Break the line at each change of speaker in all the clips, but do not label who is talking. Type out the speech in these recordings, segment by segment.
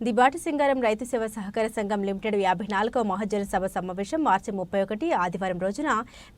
The బాటి సింగారం రైతు సేవ సహకార సంఘం లిమిటెడ్ యాభై నాలుగవ మహాజన సభ సమావేశం మార్చి ముప్పై ఒకటి ఆదివారం రోజున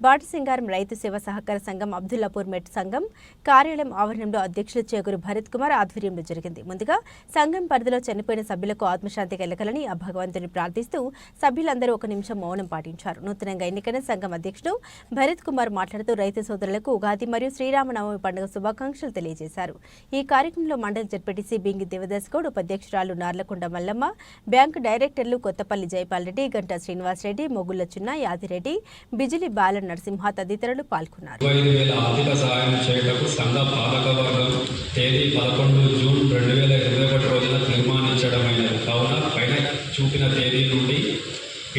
బాటి సింగారం రైతు సేవ సహకార సంఘం అబ్దుల్లాపూర్ మెట్ సంఘం కార్యాలయం ఆవరణంలో అధ్యక్షులు చేకూరు భరత్ కుమార్ ఆధ్వర్యంలో జరిగింది. ముందుగా సంఘం పరిధిలో చనిపోయిన సభ్యులకు ఆత్మశాంతి కలగాలని ఆ భగవంతుని ప్రార్థిస్తూ సభ్యులందరూ ఒక నిమిషం మౌనం పాటించారు. నూతనంగా ఎన్నికైన సంఘం అధ్యక్షుడు భరత్ కుమార్ మాట్లాడుతూ రైతు సోదరులకు ఉగాది మరియు శ్రీరామనవమి పండుగ శుభాకాంక్షలు తెలియజేశారు. ఈ కార్యక్రమంలో మండలి జడ్పీటీసీ బింగి దేవదాస్ గౌడ్ ఉపాధ్యక్షురాలు నార్లకొండ మల్లమ్మ. బ్యాంకు డైరెక్టర్లు కొత్తపల్లి జైపాల్ రెడ్డి గంటా శ్రీనివాస్ రెడ్డి మొగుళ్ళ చున్న యాదిరెడ్డి బిజిలి బాల నరసింహ తదితరులు పాల్గొన్నారు.
ఆర్థిక సహాయం చేయటకు సంఘ పాలకవర్గం తేదీ పదకొండు జూన్ రెండు వేల ఇరవై ఒకటి రోజున తీర్మానించడమైనది. కావున పైన చూపిన తేదీ నుండి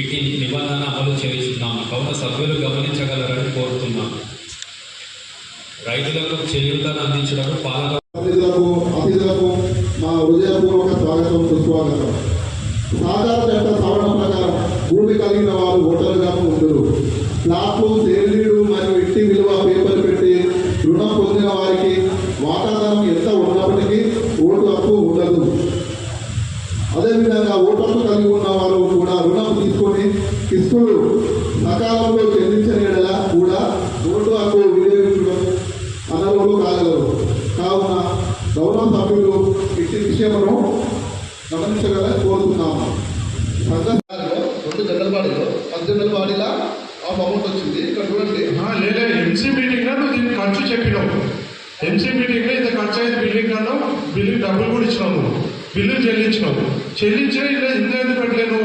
ఇటు నిబంధన అమలు చేస్తున్నాము. కావున సభ్యులు గమనించగలరని కోరుతున్నాము. రైతులకు చేయూతను అందించడం పాలక
స్వాగతం సుస్వాగతం. సాధారణ చట్ట సవరణ ప్రకారం భూమి కలిగిన వారు ఓటరుగా ఉండరు ప్లాట్లు సేల్లీడు మరియు ఇంటి విలువ పేపర్ పెట్టి రుణం పొందిన వారికి వాటాదారం ఎంత ఉన్నప్పటికీ ఓటు హక్కు ఉండదు. అదేవిధంగా ఓటు హక్కు కలిగి ఉన్న వారు కూడా రుణం తీసుకొని కిస్తులు సకాలంలో చెల్లించని కూడా ఓటు హక్కు వినియోగించడం అనర్హులు కాగలరు. కావున గౌరవ సభ్యులు ఇట్టి విషయంలో గమనించగలని కోరుతున్నాము. సంఘంలో రెండు జనరల్ బాడీలో పద్దెనిమిది బాడీలా ఆ అమౌంట్ వచ్చింది. ఇక్కడ చూడండి.
లేదా ఎంసీ మీటింగ్ నువ్వు దీన్ని ఖర్చు చెప్పినావు. ఎంసీ మీటింగ్ ఇంత ఖర్చు అయింది బిల్డింగ్ అన్నావు. బిల్డింగ్ డబ్బులు కూడా ఇచ్చినావు బిల్లు చెల్లించినావు. చెల్లించిన ఇలా ఇంత ఎందుకు పెట్టలేను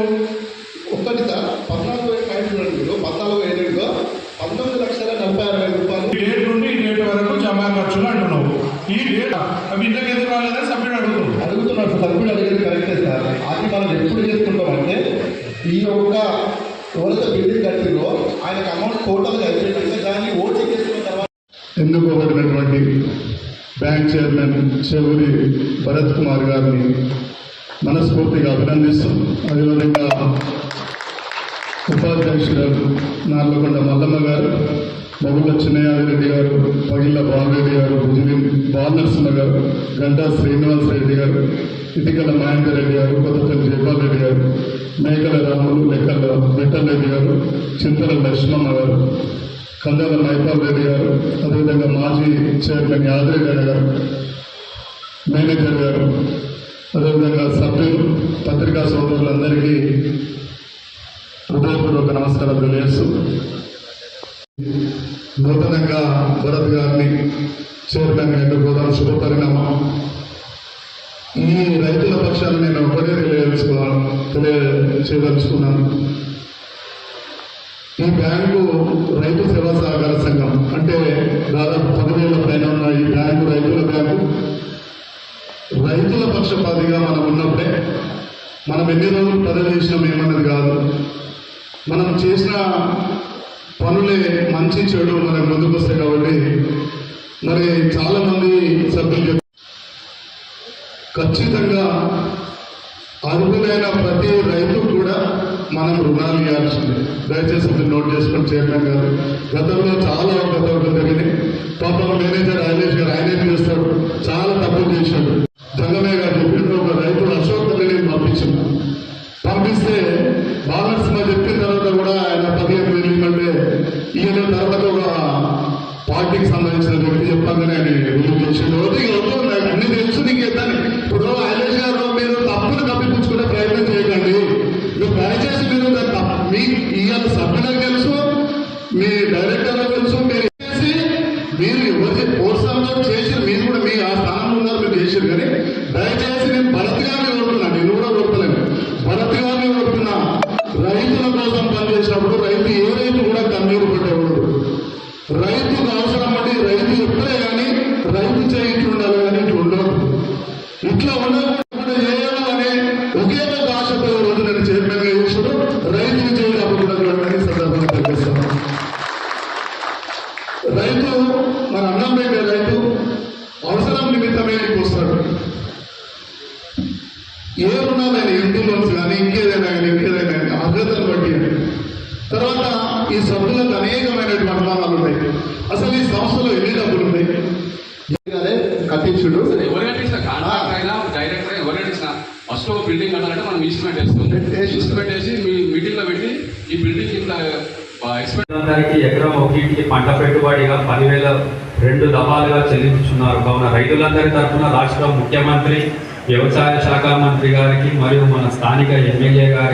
ఆయనకు అమౌంట్ దాన్ని తర్వాత
ఎన్నుకోబడినటువంటి బ్యాంక్ చైర్మన్ చెవురి భరత్ కుమార్ గారిని మనస్ఫూర్తిగా అభినందిస్తున్నాం అదేవిధంగా ఉపాధ్యక్షురాలు నార్లకొండ మల్లమ్మ గారు మొగుళ్ళ చిన్నయాదిరెడ్డి గారు పగిళ్ళ బాలరెడ్డి గారు భుజని బాలనరసింహ గారు గంటా శ్రీనివాస్ రెడ్డి గారు ఇటికల మహేందర్ రెడ్డి గారు కొత్తపల్లి జయపాల్ రెడ్డి గారు మేకల రాములు లెక్కల బెట్టల్ రెడ్డి గారు చింతల లక్ష్మమ్మ గారు కందాల మైపాల్ రెడ్డి గారు అదేవిధంగా మాజీ చైర్మన్ యాదరెడ్డి గారు మేనేజర్ గారు అదేవిధంగా సభ్యులు పత్రికా సోదరులందరికీ హృదయపూర్వక నమస్కారాలు తెలియజేస్తూ నూతనంగా భరత్ గారిని చైర్మన్ ఎన్నుకోవడం శుభ పరిణామం. ఈ రైతుల పక్షాన్ని నేను ఒకటే తెలియజేసుకోవాలి తెలియచేయదలుచుకున్నాను. ఈ బ్యాంకు రైతు సేవా సహకార సంఘం అంటే దాదాపు పదివేల పైన ఉన్న ఈ బ్యాంకు రైతుల బ్యాంకు. రైతుల పక్షపాతిగా మనం ఉన్నప్పుడే మనం ఎన్ని రోజులు ప్రజలు చేసినాం ఏమన్నది కాదు. మనం చేసిన పనులే మంచి చెడు మనకు ముందుకు వస్తాయి కాబట్టి మరి చాలా మంది సభ్యులు ఖచ్చితంగా అర్హులైన ప్రతి రైతు కూడా మనం రుణాలు ఇవ్వాల్సిందే. దయచేసి మీరు నోట్ చేసుకొని చైర్మన్ గారు గతంలో చాలా అవకతవకలు జరిగినాయి పాపం మేనేజర్ ఐలేష్ గారు ఆయన చేస్తాడు. చాలా తప్పులు చేశాడు. జంగమే గారు చెప్పిండు ఒక రైతు అశోక్ తల్లిని పంపించింది పంపిస్తే బాలనరసింహ చెప్పిన తర్వాత కూడా ఆయన పదిహేను ఈయన తర్వాత ఒక పార్టీకి సంబంధించిన వ్యక్తి చెప్పగానే ఆయన రిలీవ్ చేసిండు. వద్దు, ఇక వద్దు, నాకు అన్ని తెలుసు నీకు ఇట్లా ఉండకుండా చేయాలి అనే ఒకే ఒక ఆశతో రోజు నేను చైర్మన్గా రైతు రైతుకు చేయి సందర్భంగా తెలిపిస్తాను రైతు మన అన్నం పెట్టే రైతు అవసరం నిమిత్తమే వస్తాడు. ఏ రుణాలైన ఇంటి లోన్స్ కానీ ఇంకేదైనా కానీ ఇంకేదైనా కానీ అర్హతను బట్టి తర్వాత ఈ సభ్యులకు అనేకమైనటువంటి అనుమానాలు ఉన్నాయి. అసలు ఈ సంస్థలో ఎన్ని డబ్బులు
ఫస్ట్ బిల్డింగ్ కట్టాలంటే మనం ఇన్స్ట్రుమెంట్ వేస్తాం ఇన్స్ట్రుమెంట్ వేసి మీ మీటింగ్లో పెట్టి ఈ బిల్డింగ్ ఇంత ఎక్స్పెక్ట్
అందరికీ ఎకరం ఒకటికి పంట పెట్టుబడిగా పదివేల రెండు దఫాలుగా చెల్లించున్నారు కావున రైతులందరి తరఫున రాష్ట్ర ముఖ్యమంత్రి వ్యవసాయ శాఖ మంత్రి గారికి మరియు మన స్థానిక ఎమ్మెల్యే గారికి